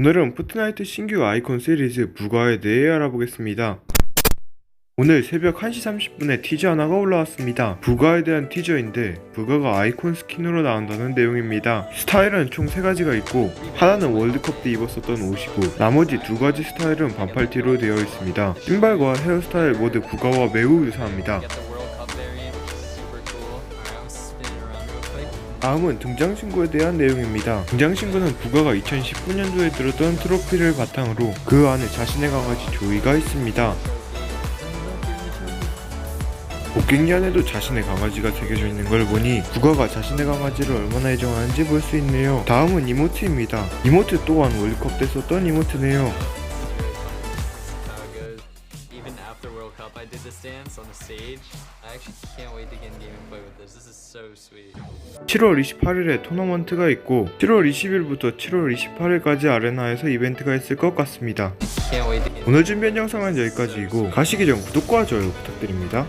오늘은 포트나이트 신규 아이콘 시리즈 부가에 대해 알아보겠습니다. 오늘 새벽 1시 30분에 티저 하나가 올라왔습니다. 부가에 대한 티저인데 부가가 아이콘 스킨으로 나온다는 내용입니다. 스타일은 총 3가지가 있고 하나는 월드컵 때 입었었던 옷이고 나머지 두 가지 스타일은 반팔티로 되어 있습니다. 신발과 헤어스타일 모두 부가와 매우 유사합니다. 다음은 등장 신고에 대한 내용입니다. 등장 신고는 부가가 2019년도에 들었던 트로피를 바탕으로 그 안에 자신의 강아지 조이가 있습니다. 복갱이 안에도 자신의 강아지가 새겨져 있는 걸 보니 부가가 자신의 강아지를 얼마나 애정하는지 볼 수 있네요. 다음은 이모트입니다. 이모트 또한 월드컵 때 썼던 이모트네요. 7월 28일에 토너먼트가 있고 7월 20일부터 7월 28일까지 아레나에서 이벤트가 있을 것 같습니다. 오늘 준비한 영상은 여기까지이고 가시기 전 구독과 좋아요 부탁드립니다.